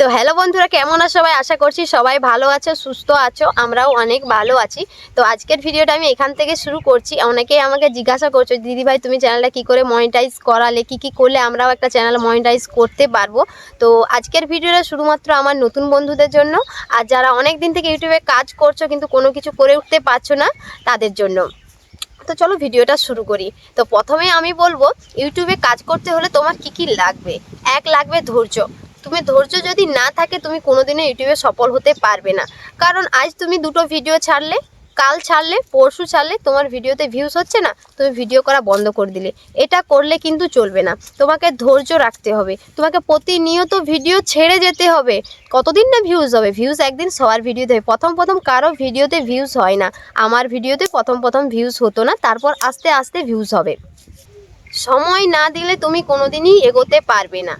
তো হ্যালো বন্ধুরা, কেমন আছো সবাই? আশা করছি সবাই ভালো আছো, সুস্থ আছো, আমরাও অনেক ভালো আছি। তো আজকের ভিডিওটা আমি এখান থেকে শুরু করছি। অনেকেই আমাকে জিজ্ঞাসা করছ, দিদি ভাই, তুমি চ্যানেলটা কি করে মনিটাইজ করালে? কি কি করলে আমরাও একটা চ্যানেল মনিটাইজ করতে পারব? তো আজকের ভিডিওটা শুধুমাত্র আমার নতুন বন্ধুদের জন্য। আর যারা অনেক দিন থেকে ইউটিউবে কাজ করছ, কিন্তু কোনো কিছু করে উঠতে পারছ না, তাদের জন্য। তো চলো ভিডিওটা শুরু করি। তো প্রথমে আমি বলব, ইউটিউবে কাজ করতে হলে তোমার কি কি লাগবে? এক লাগবে ধৈর্য। তুমি ধৈর্য যদি না থাকে, তুমি কোনোদিনও ইউটিউবে সফল হতে পারবে না। কারণ আজ তুমি দুটো ভিডিও ছাড়লে, কাল ছাড়লে, পরশু ছাড়লে তোমার ভিডিওতে ভিউজ হচ্ছে না, তুমি ভিডিও করা বন্ধ করে দিলে। এটা করলে কিন্তু চলবে না। তোমাকে ধৈর্য রাখতে হবে। তোমাকে প্রতিনিয়ত ভিডিও ছেড়ে যেতে হবে। কতদিন না ভিউজ হবে? ভিউজ একদিন সবার ভিডিওতে হবে। প্রথম প্রথম কারও ভিডিওতে ভিউজ হয় না। আমার ভিডিওতে প্রথম প্রথম ভিউজ হতো না, তারপর আস্তে আস্তে ভিউজ হবে। সময় না দিলে তুমি কোনোদিনই এগোতে পারবে না।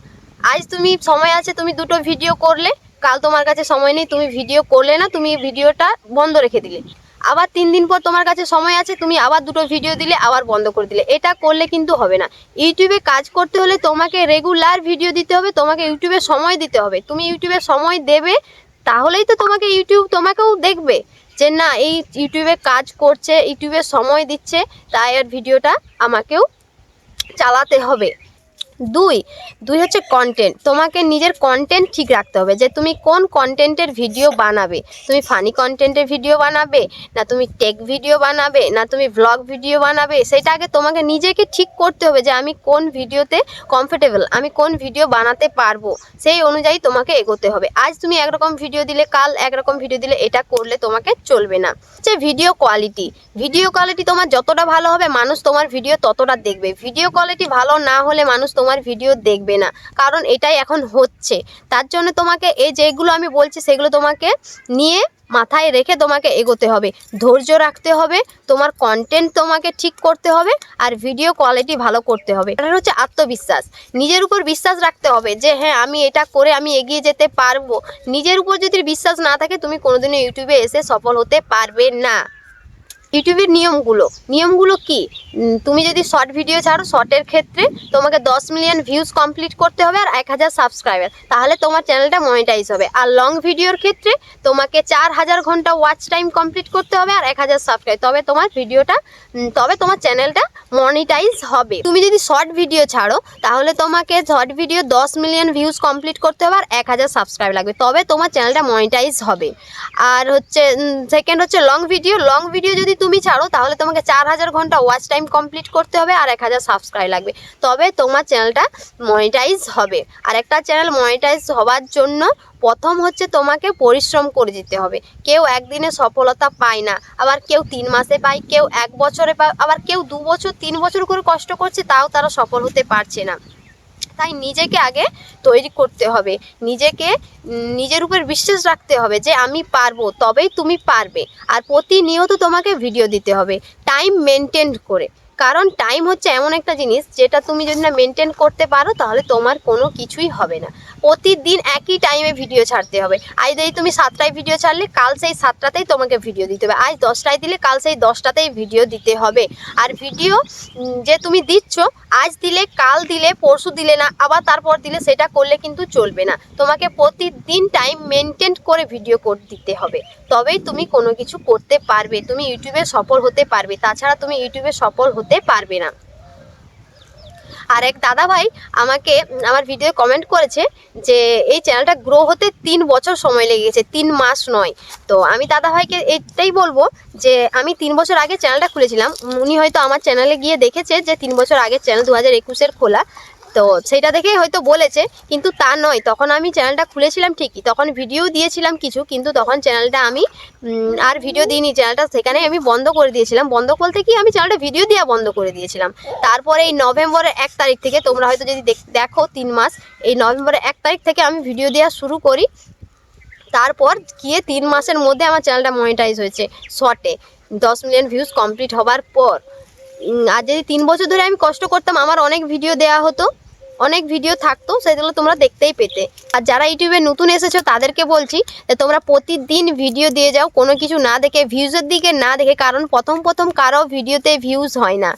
আজ তুমি সময় আছে, তুমি দুটো ভিডিও করলে। কাল তোমার কাছে সময় নেই, তুমি ভিডিও করলে না, তুমি ভিডিওটা বন্ধ রেখে দিলে। আবার তিন দিন পর তোমার কাছে সময় আছে, তুমি আবার দুটো ভিডিও দিলে, আবার বন্ধ করে দিলে। এটা করলে কিন্তু হবে না। ইউটিউবে কাজ করতে হলে তোমাকে রেগুলার ভিডিও দিতে হবে, তোমাকে ইউটিউবে সময় দিতে হবে। তুমি ইউটিউবে সময় দেবে, তাহলেই তো তোমাকে ইউটিউব তোমাকেও দেখবে যে, না, এই ইউটিউবে কাজ করছে ইউটিউবে সময় দিচ্ছে, তাই আর ভিডিওটা আমাকেও চালাতে হবে। দুই দুই হচ্ছে কন্টেন্ট তোমাকে নিজের কন্টেন্ট ঠিক রাখতে হবে যে তুমি কোন কন্টেন্টের ভিডিও বানাবে। তুমি ফানি কন্টেন্টের ভিডিও বানাবে, না তুমি টেক ভিডিও বানাবে, না তুমি ব্লগ ভিডিও বানাবে। সেটা আগে তোমাকে নিজেকে ঠিক করতে হবে যে আমি কোন ভিডিওতে কমফোর্টেবল আমি কোন ভিডিও বানাতে পারব। সেই অনুযায়ী তোমাকে এগোতে হবে। আজ তুমি একরকম ভিডিও দিলে, কাল একরকম ভিডিও দিলে এটা করলে তোমাকে চলবে না। যে ভিডিও কোয়ালিটি ভিডিও কোয়ালিটি তোমার যতটা ভালো হবে, মানুষ তোমার ভিডিও ততটা দেখবে। ভিডিও কোয়ালিটি ভালো না হলে মানুষ তোমার ভিডিও দেখবে না। কারণ এটাই এখন হচ্ছে। তার জন্য তোমাকে এই যেগুলো আমি বলছি, সেগুলো তোমাকে নিয়ে মাথায় রেখে তোমাকে এগোতে হবে। ধৈর্য রাখতে হবে, তোমার কন্টেন্ট তোমাকে ঠিক করতে হবে, আর ভিডিও কোয়ালিটি ভালো করতে হবে। এটা হচ্ছে আত্মবিশ্বাস। নিজের উপর বিশ্বাস রাখতে হবে যে হ্যাঁ আমি এটা করে আমি এগিয়ে যেতে পারব। নিজের উপর যদি বিশ্বাস না থাকে, তুমি কোনোদিনও ইউটিউবে এসে সফল হতে পারবে না। ইউটিউবের নিয়মগুলো। নিয়মগুলো কি? তুমি যদি শর্ট ভিডিও ছাড়ো শর্টের ক্ষেত্রে তোমাকে দশ মিলিয়ন ভিউজ কমপ্লিট করতে হবে আর এক হাজার সাবস্ক্রাইবার তাহলে তোমার চ্যানেলটা মনিটাইজ হবে। আর লং ভিডিওর ক্ষেত্রে তোমাকে চার হাজার ঘণ্টা ওয়াচ টাইম কমপ্লিট করতে হবে আর এক হাজার সাবস্ক্রাইব তবে তোমার ভিডিওটা তবে তোমার চ্যানেলটা মনিটাইজ হবে। তুমি যদি শর্ট ভিডিও ছাড়ো, তাহলে তোমাকে শর্ট ভিডিও দশ মিলিয়ন ভিউজ কমপ্লিট করতে হবে আর এক হাজার সাবস্ক্রাইব লাগবে। তবে তোমার চ্যানেলটা মনিটাইজ হবে। আর হচ্ছে সেকেন্ড হচ্ছে লং ভিডিও লং ভিডিও যদি তুমি ছাড়ো, তাহলে তোমাকে চার হাজার ঘণ্টা ওয়াচ টাইম কমপ্লিট করতে হবে আর এক হাজার সাবস্ক্রাইব লাগবে। তবে তোমার চ্যানেলটা মনিটাইজ হবে। আর একটা চ্যানেল মনিটাইজ হওয়ার জন্য প্রথম হচ্ছে তোমাকে পরিশ্রম করে যেতে হবে। কেউ একদিনে সফলতা পায় না, আবার কেউ তিন মাসে পায়, কেউ এক বছরে পায়, আবার কেউ দু বছর, তিন বছর করে কষ্ট করছে, তাও তারা সফল হতে পারছে না। তাই নিজেকে আগে তৈরি করতে হবে। নিজেকে নিজের উপর বিশ্বাস রাখতে হবে যে আমি পারব, তবেই তুমি পারবে। আর প্রতিনিয়ত তোমাকে ভিডিও দিতে হবে। টাইম মেনটেন করে। কারণ টাইম হচ্ছে এমন একটা জিনিস যেটা তুমি যদি না মেনটেন করতে পারো, তাহলে তোমার কোনো কিছুই হবে না। প্রতিদিন একই টাইমে ভিডিও ছাড়তে হবে। আজ যদি তুমি সাতটায় ভিডিও ছাড়লে, কাল সেই সাতটাতেই তোমাকে ভিডিও দিতে হবে। আজ দশটায় দিলে, কাল সেই দশটাতেই ভিডিও দিতে হবে। আর ভিডিও যে তুমি দিচ্ছ, আজ দিলে, কাল দিলে, পরশু দিলে না, আবার তারপর দিলে সেটা করলে কিন্তু চলবে না। তোমাকে প্রতিদিন টাইম মেনটেন করে ভিডিও করে দিতে হবে। তবেই তুমি কোনো কিছু করতে পারবে। তুমি ইউটিউবে সফল হতে পারবে। তাছাড়া তুমি ইউটিউবে সফল হতে পারবে না। আর এক দাদা ভাই আমাকে, আমার ভিডিও কমেন্ট করেছে যে, এই চ্যানেলটা গ্রো হতে তিন বছর সময় লেগেছে তিন মাস নয়। তো আমি দাদা ভাইকে এটাই বলব যে, আমি তিন বছর আগে চ্যানেলটা খুলেছিলাম। উনি হয়তো আমার চ্যানেলে গিয়ে দেখেছে যে, তিন বছর আগে চ্যানেল দু হাজার একুশের খোলা। তো সেইটা দেখেই হয়তো বলেছে, কিন্তু তা নয়। তখন আমি চ্যানেলটা খুলেছিলাম ঠিকই, তখন ভিডিও দিয়েছিলাম কিছু, কিন্তু তখন চ্যানেলটা আমি আর ভিডিও দিইনি। চ্যানেলটা সেখানে আমি বন্ধ করে দিয়েছিলাম। বন্ধ বলতে কি, আমি চ্যানেলটা ভিডিও দেওয়া বন্ধ করে দিয়েছিলাম। তারপরে এই নভেম্বরের এক তারিখ থেকে তোমরা হয়তো যদি দেখ- দেখো তিন মাস, এই নভেম্বরের এক তারিখ থেকে আমি ভিডিও দেওয়া শুরু করি। তারপর গিয়ে তিন মাসের মধ্যে আমার চ্যানেলটা মনিটাইজ হয়েছে শর্টে দশ মিলিয়ন ভিউজ কমপ্লিট হবার পর। আর যদি তিন বছর ধরে আমি কষ্ট করতাম, আমার অনেক ভিডিও দেওয়া হতো, অনেক ভিডিও থাকতো, সেগুলো তোমরা দেখতেই পেতে। আর যারা ইউটিউবে নতুন এসেছ, তাদেরকে বলছি যে তোমরা প্রতিদিন ভিডিও দিয়ে যাও, কোনো কিছু না দেখে ভিউজের দিকে না দেখে, কারণ প্রথম প্রথম কারও ভিডিওতে ভিউজ হয় না।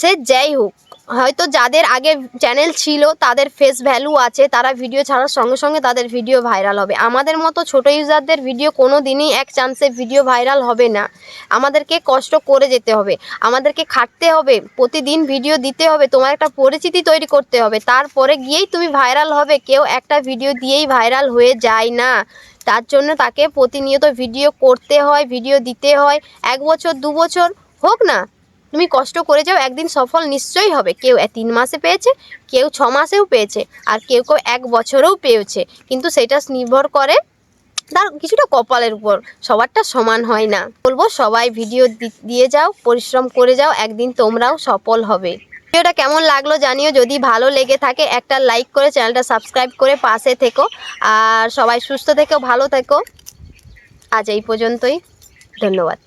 সে যাই হোক হয়তো যাদের আগে চ্যানেল ছিল, তাদের ফেস ভ্যালু আছে, তারা ভিডিও ছাড়ার সঙ্গে সঙ্গে তাদের ভিডিও ভাইরাল হবে। আমাদের মতো ছোট ইউজারদের ভিডিও কোনো দিনই এক চান্সে ভিডিও ভাইরাল হবে না। আমাদেরকে কষ্ট করে যেতে হবে। আমাদেরকে খাটতে হবে, প্রতিদিন ভিডিও দিতে হবে, তোমার একটা পরিচিতি তৈরি করতে হবে। তারপরে গিয়েই তুমি ভাইরাল হবে, কেউ একটা ভিডিও দিয়েই ভাইরাল হয়ে যায় না। তার জন্য তাকে প্রতিনিয়ত ভিডিও করতে হয় ভিডিও দিতে হয়। এক বছর, দু বছর হোক না তুমি কষ্ট করে যাও, একদিন সফল নিশ্চয়ই হবে। কেউ তিন মাসে পেয়েছে, কেউ ছ মাসেও পেয়েছে, আর কেউ কেউ এক বছরেও পেয়েছে। কিন্তু সেটা নির্ভর করে তার কিছুটা কপালের উপর। সবারটা সমান হয় না। বলব, সবাই ভিডিও দিয়ে যাও, পরিশ্রম করে যাও, একদিন তোমরাও সফল হবে। ভিডিওটা কেমন লাগল জানিও, যদি ভালো লেগে থাকে, একটা লাইক করে চ্যানেলটা সাবস্ক্রাইব করে পাশে থেকো। আর সবাই সুস্থ থেকো, ভালো থেকো। আজ এই পর্যন্তই। ধন্যবাদ।